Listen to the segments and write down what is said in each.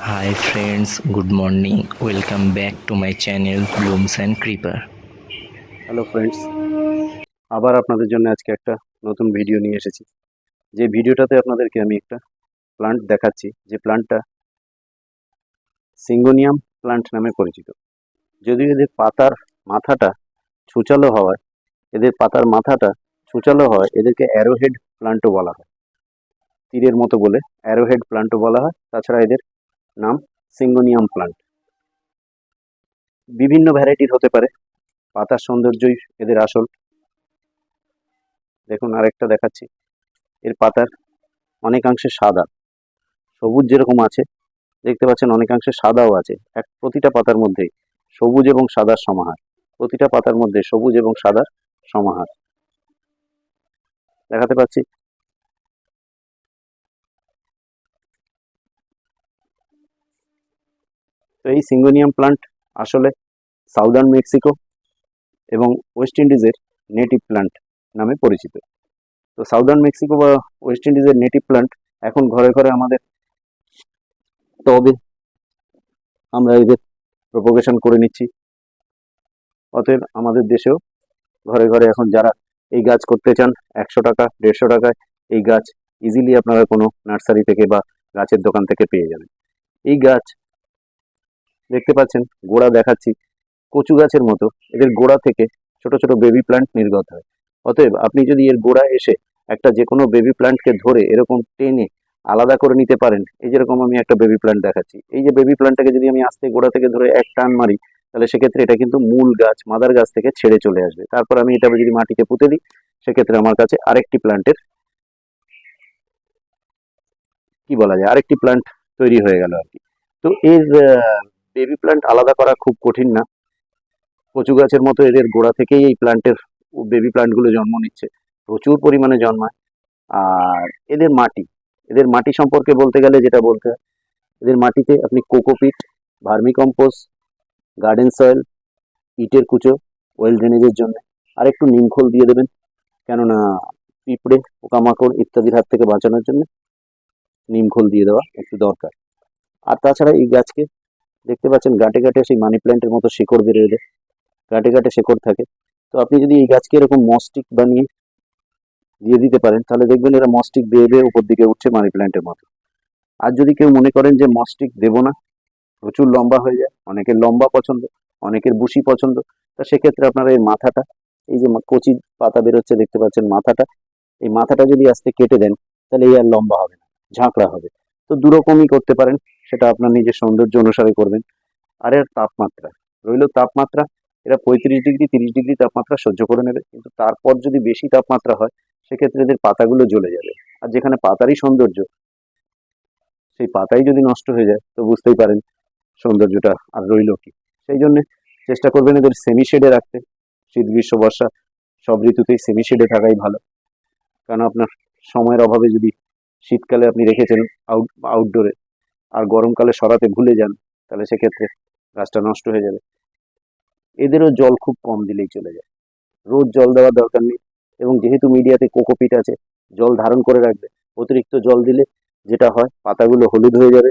Hi friends, good morning. Welcome back to my channel Blooms and Creeper. Hello friends আবার আপনাদের জন্য আজকে একটা নতুন ভিডিও নিয়ে এসেছি যে ভিডিওটাতে আপনাদেরকে আমি একটা প্লান্ট দেখাচ্ছি যে প্লান্টটা সিঙ্গোনিয়াম প্লান্ট নামে পরিচিত যদিও এদের পাতার মাথাটা ছুচালো হওয়ায় এদের পাতার মাথাটা ছুচালো হয় এদেরকে অ্যারোহেড প্লান্টও বলা হয়। তীরের মতো বলে অ্যারোহেড প্লান্টও বলা হয়। তাছাড়া এদের নাম সিঙ্গোনিয়াম প্লান্ট। বিভিন্ন ভ্যারাইটির হতে পারে। পাতার সৌন্দর্যই এদের আসল। দেখুন, আরেকটা দেখাচ্ছি। এর পাতার অনেকাংশে সাদা। সবুজ যেরকম আছে, দেখতে পাচ্ছেন অনেকাংশে সাদাও আছে। এক, প্রতিটা পাতার মধ্যে সবুজ এবং সাদার সমাহার। প্রতিটা পাতার মধ্যে সবুজ এবং সাদার সমাহার। দেখাতে পাচ্ছি। তো এই সিঙ্গোনিয়াম প্লান্ট আসলে সাউদার্ন মেক্সিকো এবং ওয়েস্ট ইন্ডিজের নেটিভ প্লান্ট নামে পরিচিত। তো সাউদার্ন মেক্সিকো বা ওয়েস্ট ইন্ডিজের নেটিভ প্লান্ট এখন ঘরে ঘরে আমাদের টবে আমরা এদের প্রপোগেশন করে নিচ্ছি। অতএব আমাদের দেশেও ঘরে ঘরে এখন যারা এই গাছ করতে চান একশো টাকা, দেড়শো টাকায়, এই গাছ ইজিলি আপনারা কোনো নার্সারি থেকে বা গাছের দোকান থেকে পেয়ে যাবেন। এই গাছ দেখতে পাচ্ছেন, গোড়া দেখাচ্ছি, কচু গাছের মতো। এদের গোড়া থেকে ছোট ছোট বেবি প্ল্যান্ট নির্গত হয়। অতএব আপনি যদি এর গোড়া এসে একটা যে কোনো বেবি প্ল্যান্টকে ধরে এরকম টেনে আলাদা করে নিতে পারেন, এই যেরকম আমি একটা বেবি প্ল্যান্ট দেখাচ্ছি। এই যে বেবি প্ল্যান্টটাকে যদি আমি আস্তে গোড়া থেকে ধরে এক টান মারি তাহলে সেক্ষেত্রে এটা কিন্তু মূল গাছ, মাদার গাছ থেকে ছেড়ে চলে আসবে। তারপর আমি এটা যদি মাটিতে পুঁতে দিই, সেক্ষেত্রে আমার কাছে আরেকটি প্ল্যান্টের কি বলা যায়, আরেকটি প্ল্যান্ট তৈরি হয়ে গেল আর কি। তো এর বেবি প্ল্যান্ট আলাদা করা খুব কঠিন না। কচু গাছের মতো এদের গোড়া থেকেই এই প্ল্যান্টের বেবি প্ল্যান্টগুলো জন্ম নিচ্ছে। প্রচুর পরিমাণে জন্মায়। আর এদের মাটি এদের মাটি সম্পর্কে বলতে গেলে যেটা বলতে হয়, এদের মাটিতে আপনি cocopeat vermi compost garden soil ইটের কুচো ওয়েল ড্রেনেজের জন্য। আর একটু নিমখোল দিয়ে দেবেন, কেননা পিঁপড়ে, পোকামাকড় ইত্যাদির হাত থেকে বাঁচানোর জন্য নিমখোল দিয়ে দেওয়া একটু দরকার। আর তাছাড়া এই গাছকে দেখতে পাচ্ছেন গাঁটে গাঁটে সেই মানি প্ল্যান্টের মতো শিকড় যায় গাঁটে গাঁটে শেকড় থাকে। তো আপনি যদি এই গাছকে এরকম মস্টিক বানিয়ে দিয়ে দিতে পারেন, তাহলে দেখবেন এরা মস্টিক বেয়ে বেয়ে উপর দিকে উঠছে মানি প্ল্যান্টের মতো। আর যদি কেউ মনে করেন যে মস্টিক দেবো না প্রচুর লম্বা হয়ে যায়, অনেকের লম্বা পছন্দ, অনেকের বুশি পছন্দ। তা সেক্ষেত্রে আপনারা এই মাথাটা, এই যে কচি পাতা বেরোচ্ছে, দেখতে পাচ্ছেন মাথাটা, এই মাথাটা যদি আস্তে কেটে দেন, তাহলে এই আর লম্বা হবে না, ঝাঁকড়া হবে। তো দুরকমই করতে পারেন, সেটা আপনার নিজের সৌন্দর্য অনুসারে করবেন। আর এর তাপমাত্রা, রইল তাপমাত্রা, এরা পঁয়ত্রিশ ডিগ্রি, তিরিশ ডিগ্রি তাপমাত্রা সহ্য করে নেবে, কিন্তু তারপর যদি বেশি তাপমাত্রা হয়, সেক্ষেত্রে এদের পাতাগুলো জ্বলে যাবে। আর যেখানে পাতারই সৌন্দর্য, সেই পাতাই যদি নষ্ট হয়ে যায়, তো বুঝতেই পারেন সৌন্দর্যটা আর রইল কি? সেই জন্য চেষ্টা করবেন এদের সেমি শেডে রাখতে। শীত, গ্রীষ্ম, বর্ষা, সব ঋতুতেই সেমি শেডে থাকাই ভালো। কারণ আপনার সময়ের অভাবে যদি শীতকালে আপনি রেখেছেন আউট আউটডোরে আর গরমকালে সরাতে ভুলে যান, তাহলে সেক্ষেত্রে গাছটা নষ্ট হয়ে যাবে। এদেরও জল খুব কম দিলেই চলে যায়। রোজ জল দেওয়ার দরকার নেই এবং যেহেতু মিডিয়াতে কোকোপিট আছে, জল ধারণ করে রাখবে, অতিরিক্ত জল দিলে যেটা হয়, পাতাগুলো হলুদ হয়ে যাবে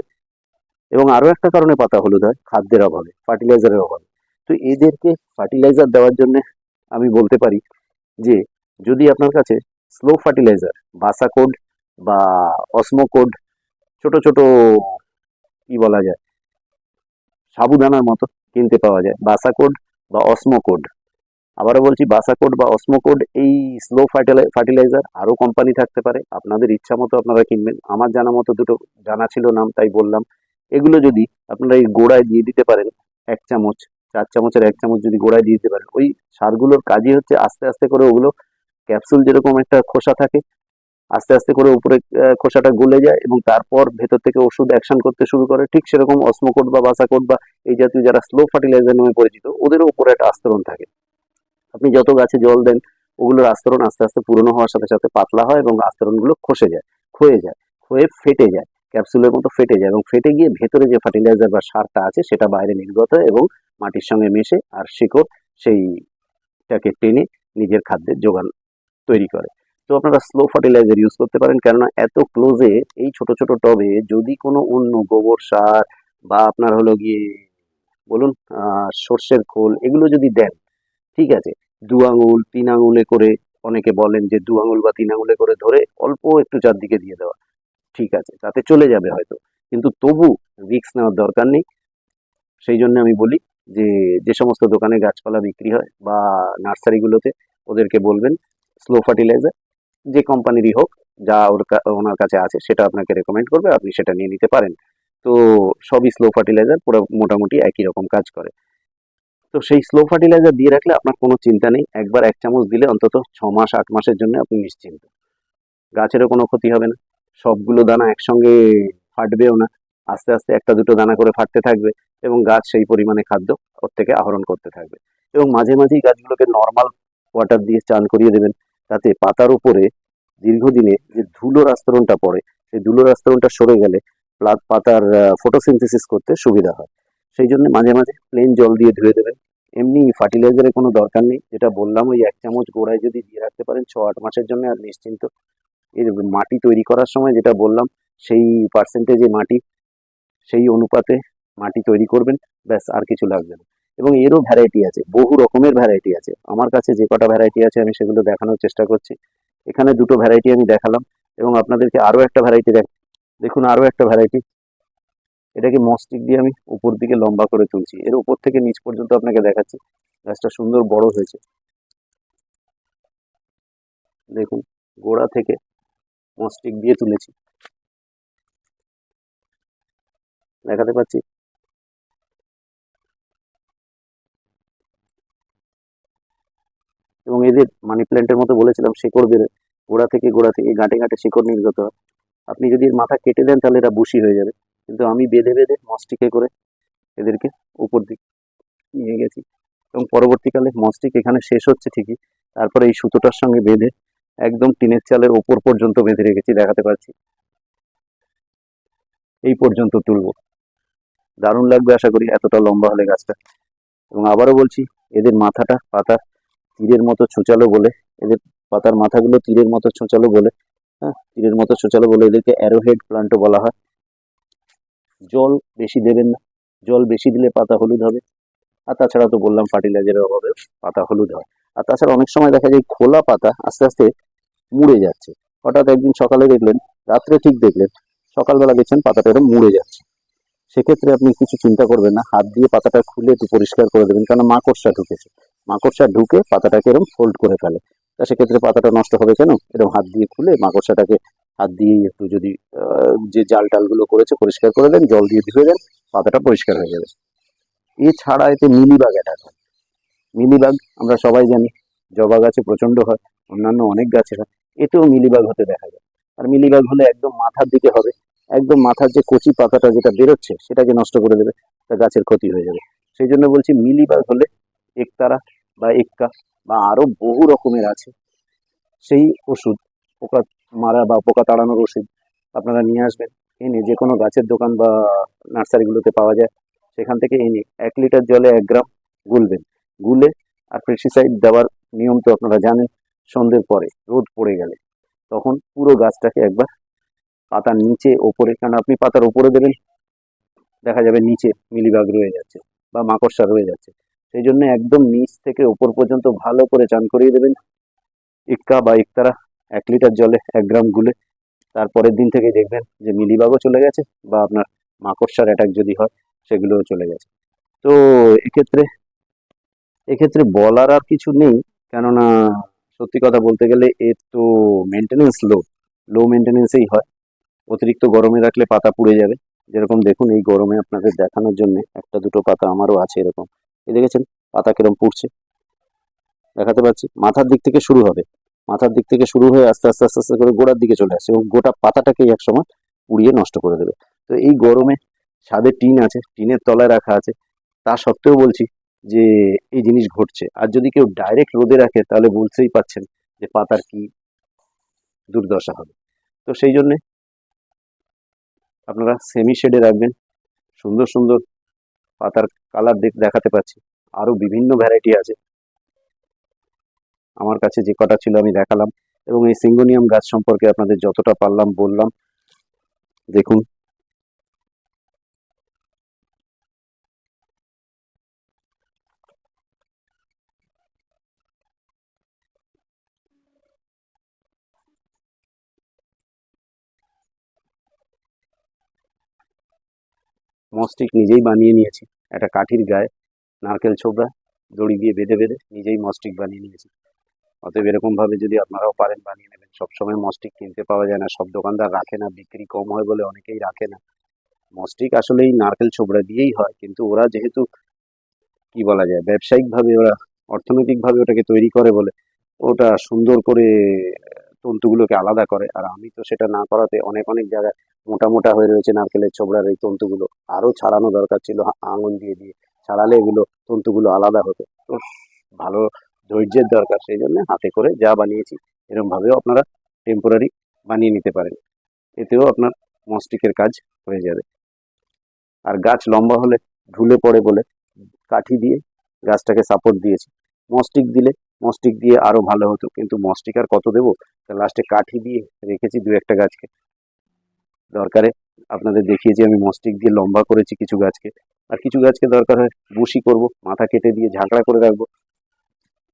এবং আরও একটা কারণে পাতা হলুদ হয়, খাদ্যের অভাবে, ফার্টিলাইজারের অভাবে। তো এদেরকে ফার্টিলাইজার দেওয়ার জন্য আমি বলতে পারি যে, যদি আপনার কাছে স্লো ফার্টিলাইজার, বাসা কোড বা অসমো কোড, ছোট ছোট কি বলা যায়, সাবুদানার মতো কিনতে পাওয়া যায়, বাসা কোড বা অসমো কোড। আবারও বলছি বাসাকোড বা অসমোকোড এই স্লো ফার্টিলাই, ফার্টিলাইজার আরও কোম্পানি থাকতে পারে। আপনাদের ইচ্ছা মতো আপনারা কিনবেন। আমার জানা মতো দুটো, জানা ছিল নাম, তাই বললাম। এগুলো যদি আপনারা এই গোড়ায় দিয়ে দিতে পারেন, এক চামচ, চার চামচের এক চামচ যদি গোড়ায় দিয়ে দিতে পারেন, ওই সারগুলোর কাজই হচ্ছে আস্তে আস্তে করে ওগুলো ক্যাপসুল যেরকম একটা খোসা থাকে, আস্তে আস্তে করে উপরে খোসাটা গলে যায় এবং তারপর ভেতর থেকে ওষুধ অ্যাকশন করতে শুরু করে। ঠিক সেরকম অসমোকোড বা বাসাকোড বা এই জাতীয় যারা স্লো ফার্টিলাইজার নামে পরিচিত, ওদেরও উপরে একটা আস্তরণ থাকে। আপনি যত গাছে জল দেন, ওগুলোর আস্তরণ আস্তে আস্তে পুরনো হওয়ার সাথে সাথে পাতলা হয় এবং আস্তরণগুলো খসে যায়, ক্ষয়ে যায়, ক্ষয়ে ফেটে যায়। ক্যাপসুলের মতো ফেটে যায় এবং ফেটে গিয়ে ভেতরে যে ফার্টিলাইজার বা সারটা আছে সেটা বাইরে নির্গত এবং মাটির সঙ্গে মেশে আর শিকড় সেইটাকে টেনে নিজের খাদ্যের যোগান তৈরি করে। তো আপনারা স্লো ফার্টিলাইজার ইউজ করতে পারেন, কেননা এত ক্লোজে এই ছোট ছোট টবে যদি কোনো অন্য গোবর সার বা আপনার হলো গিয়ে বলুন সর্ষের খোল এগুলো যদি দেন, ঠিক আছে, দু আঙুল, তিন আঙুলে করে অনেকে বলেন যে দু আঙুল বা তিন আঙুলে করে ধরে অল্প একটু চারদিকে দিয়ে দেওয়া। ঠিক আছে, তাতে চলে যাবে হয়তো। কিন্তু তবু রিস্ক নেওয়ার দরকার নেই। সেই জন্য আমি বলি যে যে সমস্ত দোকানে গাছপালা বিক্রি হয় বা নার্সারিগুলোতে ওদেরকে বলবেন স্লো ফার্টিলাইজার যে কোম্পানিরই হোক, যা ওর ওনার কাছে আছে, সেটা আপনাকে রেকমেন্ড করবে, আপনি সেটা নিয়ে নিতে পারেন। তো সবই স্লো ফার্টিলাইজার পুরো মোটামুটি একই রকম কাজ করে। তো সেই স্লো ফার্টিলাইজার দিয়ে রাখলে আপনার কোনো চিন্তা নেই, একবার এক চামচ দিলে অন্তত ছ মাস, আট মাসের জন্য আপনি নিশ্চিন্ত। গাছেরও কোনো ক্ষতি হবে না। সবগুলো দানা একসঙ্গে ফাটবেও না। আস্তে আস্তে একটা দুটো দানা করে ফাটতে থাকবে এবং গাছ সেই পরিমাণে খাদ্য ওর থেকে আহরণ করতে থাকবে। এবং মাঝে মাঝেই গাছগুলোকে নর্মাল ওয়াটার দিয়ে চান করিয়ে দেবেন। তাতে পাতার উপরে দীর্ঘদিনে যে ধুলোর আস্তরণটা পড়ে, সেই ধুলোর আস্তরণটা সরে গেলে পাতার ফটোসিনথেসিস করতে সুবিধা হয়। সেই জন্য মাঝে মাঝে প্লেন জল দিয়ে ধুয়ে দেবেন। এমনি ফার্টিলাইজারের কোনো দরকার নেই। যেটা বললাম, ওই এক চামচ গোড়ায় যদি দিয়ে রাখতে পারেন ছ আট মাসের জন্য আর নিশ্চিন্ত। এর মাটি তৈরি করার সময় যেটা বললাম, সেই পার্সেন্টেজে মাটি, সেই অনুপাতে মাটি তৈরি করবেন, ব্যাস আর কিছু লাগবে না। এবং এরও ভ্যারাইটি আছে, বহু রকমের ভ্যারাইটি আছে। আমার কাছে যে কটা ভ্যারাইটি আছে আমি সেগুলো দেখানোর চেষ্টা করছি। এখানে দুটো ভ্যারাইটি আমি দেখালাম এবং আপনাদেরকে আরও একটা ভ্যারাইটি দেখ, দেখুন আরও একটা ভ্যারাইটি এটাকে মস্টিক দিয়ে আমি উপর দিকে লম্বা করে তুলছি। এর উপর থেকে নিচ পর্যন্ত আপনাকে দেখাচ্ছি। গাছটা সুন্দর বড় হয়েছে। দেখুন, গোড়া থেকে মস্টিক দিয়ে তুলেছি। দেখাতে পাচ্ছি? এবং এদের মানি প্ল্যান্টের মতো বলেছিলাম, শিকড় বেরো, গোড়া থেকে গোড়া থেকে গাঁটে গাঁটে শিকড় নির্গত হয়। আপনি যদি এর মাথা কেটে দেন, তাহলে এরা বুশি হয়ে যাবে। কিন্তু আমি বেঁধে বেঁধে মস্টিকে করে এদেরকে উপর দিক নিয়ে গেছি। এবং পরবর্তীকালে মস্টিক এখানে শেষ হচ্ছে ঠিকই। তারপরে এই সুতোটার সঙ্গে বেঁধে একদম টিনের চালের ওপর পর্যন্ত বেঁধে রেখেছি, দেখাতে পারছি এই পর্যন্ত তুলবো। দারুণ লাগবে আশা করি, এতটা লম্বা হলে গাছটা। এবং আবারও বলছি, এদের মাথাটা, পাতা তীরের মতো ছোঁচালো বলে, এদের পাতার মাথাগুলো তীরের মতো ছোঁচালো বলে হ্যাঁ তীরের মতো ছোচালো বলে এদেরকে অ্যারোহেড প্লান্টও বলা হয়। জল বেশি দেবেন না, জল বেশি দিলে পাতা হলুদ হবে। আর তাছাড়া তো বললাম ফার্টিলাইজারের অভাবে পাতা হলুদ হয়। আর তাছাড়া অনেক সময় দেখা যায়, খোলা পাতা আস্তে আস্তে মুড়ে যাচ্ছে। হঠাৎ একদিন সকালে দেখলেন, রাত্রে ঠিক দেখলেন, সকালবেলা দেখছেন পাতাটা এরকম মুড়ে যাচ্ছে। সেক্ষেত্রে আপনি কিছু চিন্তা করবেন না, হাত দিয়ে পাতাটা খুলে একটু পরিষ্কার করে দেবেন কারণ মাকড়সা ঢুকেছে। মাকড়সা ঢুকে পাতাটাকে এরকম ফোল্ড করে ফেলে। তা সেক্ষেত্রে পাতাটা নষ্ট হবে কেন? এরকম হাত দিয়ে খুলে মাকড়সাটাকে হাত দিয়ে একটু যদি যে জাল টালগুলো করেছে পরিষ্কার করে দেন, জল দিয়ে ধুয়ে দেন, পাতাটা পরিষ্কার হয়ে যাবে। এছাড়া এতে মিলিবাগ অ্যাটাক হয়। মিলিবাগ আমরা সবাই জানি, জবা গাছে প্রচণ্ড হয়, অন্যান্য অনেক গাছে হয়। এতেও মিলিবাগ হতে দেখা যায়। আর মিলিবাগ হলে একদম মাথার দিকে হবে, একদম মাথার যে কচি পাতাটা যেটা বেরোচ্ছে, সেটাকে নষ্ট করে দেবে, তা গাছের ক্ষতি হয়ে যাবে। সেই জন্য বলছি মিলিবাগ হলে একতারা বা এক্কা বা আরও বহু রকমের আছে, সেই ওষুধ, পোকা মারা বা পোকা তাড়ানোর ওষুধ আপনারা নিয়ে আসবেন, এনে যে কোনো গাছের দোকান বা নার্সারিগুলোতে পাওয়া যায়, সেখান থেকে এনে এক লিটার জলে এক গ্রাম গুলবেন। গুলে আর পেস্টিসাইড দেওয়ার নিয়ম তো আপনারা জানেন সন্ধ্যের পরে রোদ পড়ে গেলে, তখন পুরো গাছটাকে একবার পাতার নিচে ওপরে কারণ আপনি পাতার ওপরে দেবেন? দেখা যাবে নিচে মিলিবাগ রয়ে যাচ্ছে বা মাকড়সা রয়ে যাচ্ছে। সেই জন্য একদম নিচ থেকে ওপর পর্যন্ত ভালো করে চান করিয়ে দেবেন। ইক্কা বা ইকতারা এক লিটার জলে এক গ্রাম গুলে তারপরের দিন থেকে দেখবেন যে মিলিবাগও চলে গেছে বা আপনার মাকড়সার অ্যাটাক যদি হয় সেগুলোও চলে গেছে। তো এক্ষেত্রে এক্ষেত্রে বলার আর কিছু নেই, কেননা সত্যি কথা বলতে গেলে এর তো মেনটেনেন্স লো লো মেনটেনেন্সেই হয়। অতিরিক্ত গরমে রাখলে পাতা পুড়ে যাবে। যেরকম দেখুন, এই গরমে আপনাদের দেখানোর জন্য একটা দুটো পাতা আমারও আছে এরকম। এই দেখেছেন, পাতা কিরম পুড়ছে। দেখাতে পাচ্ছি, মাথার দিক থেকে শুরু হবে। মাথার দিক থেকে শুরু হয়ে আস্তে আস্তে আস্তে আস্তে করে গোড়ার দিকে চলে আসে এবং গোটা পাতাটাকেই একসময় পুড়িয়ে নষ্ট করে দেবে। তো এই গরমে ছাদে টিন আছে, টিনের তলায় রাখা আছে। তা সত্ত্বেও বলছি যে এই জিনিস ঘটছে। আর যদি কেউ ডাইরেক্ট রোদে রাখে, তাহলে বলতেই পাচ্ছেন যে পাতার কি দুর্দশা হবে। তো সেই জন্যে আপনারা সেমি শেডে রাখবেন। সুন্দর সুন্দর পাতার কালার দেখাতে পাচ্ছি। আরও বিভিন্ন ভ্যারাইটি আছে। আমার কাছে যে কটা ছিল আমি দেখালাম। এবং এই সিঙ্গোনিয়াম গাছ সম্পর্কে আপনাদের যতটা পারলাম বললাম। দেখুন। মস্টিক নিজেই বানিয়ে নিয়েছি। একটা কাঠির গায়ে নারকেল ছোবড়া, দড়ি দিয়ে বেঁধে বেঁধে নিজেই মস্টিক বানিয়ে নিয়েছি। অতএব এরকম ভাবে যদি আপনারাও পারেন বানিয়ে নেবেন। সবসময় মস্টিক কিনতে পাওয়া যায় না, সব দোকানদার রাখে না, বিক্রি কম হয় বলে অনেকেই রাখে না। মস্টিক আসলে এই নারকেল ছোবড়া দিয়েই হয়, কিন্তু ওরা যেহেতু, কি বলা যায়, ব্যবসায়িকভাবে ওরা, অর্থনৈতিকভাবে ওটাকে তৈরি করে বলে, ওটা সুন্দর করে, তন্তুগুলোকে আলাদা করে। আর আমি তো সেটা না করাতে অনেক অনেক জায়গায় মোটা মোটা হয়ে রয়েছে নারকেলের ছোবড়ার এই তন্তুগুলো। আরও ছাড়ানো দরকার ছিল আঙুল দিয়ে দিয়ে। ছাড়ালে এগুলো, তন্তুগুলো আলাদা হতো। ভালো ধৈর্যের দরকার। সেই জন্য হাতে করে যা বানিয়েছি এরকম ভাবেও আপনারা টেম্পোরারি বানিয়ে নিতে পারেন। এতেও আপনার মস্টিকের কাজ হয়ে যাবে। আর গাছ লম্বা হলে ঢুলে পড়ে বলে কাঠি দিয়ে গাছটাকে সাপোর্ট দিয়েছি। মস্টিক দিলে মস্টিক দিয়ে আরও ভালো হতো। কিন্তু মস্টিক আর কত দেবো? লাস্টে কাঠি দিয়ে রেখেছি দু একটা গাছকে। দরকারে। আপনাদের দেখিয়েছি, আমি মস্টিক দিয়ে লম্বা করেছি কিছু গাছকে। আর কিছু গাছকে দরকার হয় বুশি করব, মাথা কেটে দিয়ে ঝাঁকড়া করে রাখব।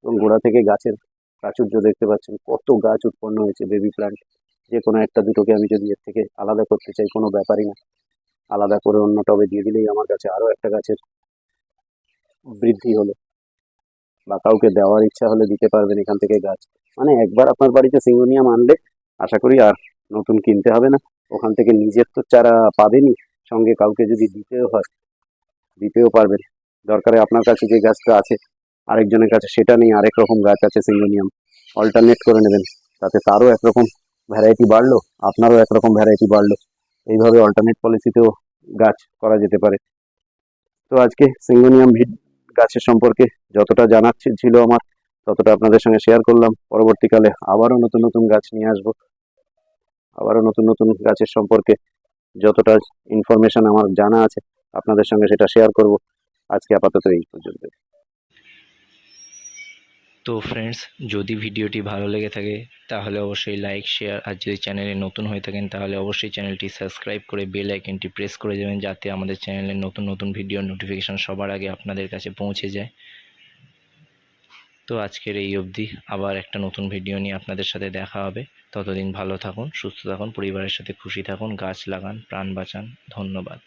এবং গোড়া থেকে গাছের প্রাচুর্য দেখতে পাচ্ছেন, কত গাছ উৎপন্ন হয়েছে বেবি প্লান্ট যে কোনো একটা দুটোকে আমি যদি এর থেকে আলাদা করতে চাই, কোনো ব্যাপারই না। আলাদা করে অন্য টবে দিয়ে দিলেই আমার কাছে আরও একটা গাছের বৃদ্ধি হলো। বা কাউকে দেওয়ার ইচ্ছা হলে দিতে পারবেন এখান থেকে গাছ। মানে একবার আপনার বাড়িতে সিঙ্গোনিয়াম আনলে আশা করি আর নতুন কিনতে হবে না। ওখান থেকে নিজের তো চারা পাবেনই সঙ্গে কাউকে যদি দিতেও হয়, দিতেও পারবেন। দরকারে আপনার কাছে যে গাছটা আছে, আরেকজনের কাছে, সেটা নেই আরেক রকম গাছ আছে সিঙ্গোনিয়াম অল্টারনেট করে নেবেন। তাতে তারও একরকম ভ্যারাইটি বাড়লো, আপনারও একরকম ভ্যারাইটি বাড়লো। এইভাবে অল্টারনেট পলিসিতেও গাছ করা যেতে পারে। তো আজকে সিঙ্গোনিয়াম ভিড গাছের সম্পর্কে যতটা জানার ছিল আমার, ততটা আপনাদের সঙ্গে শেয়ার করলাম। পরবর্তীকালে আবারও নতুন নতুন গাছ নিয়ে আসব। আবারও নতুন নতুন গাছের সম্পর্কে যতটা ইনফরমেশন আমার জানা আছে, আপনাদের সঙ্গে সেটা শেয়ার করব। আজকে আপাতত এই পর্যন্ত তো ফ্রেন্ডস যদি ভিডিওটি ভালো লেগে থাকে, তাহলে অবশ্যই লাইক শেয়ার আর যদি চ্যানেলে নতুন হয়ে থাকেন, তাহলে অবশ্যই চ্যানেলটি সাবস্ক্রাইব করে বেল আইকনটি প্রেস করে দেবেন, যাতে আমাদের চ্যানেলের নতুন নতুন ভিডিও নোটিফিকেশন সবার আগে আপনাদের কাছে পৌঁছে যায়। তো আজকের এই অবধি আবার একটা নতুন ভিডিও নিয়ে আপনাদের সাথে দেখা হবে। ততদিন ভালো থাকুন, সুস্থ থাকুন, পরিবারের সাথে খুশি থাকুন, গাছ লাগান, প্রাণ বাঁচান। ধন্যবাদ।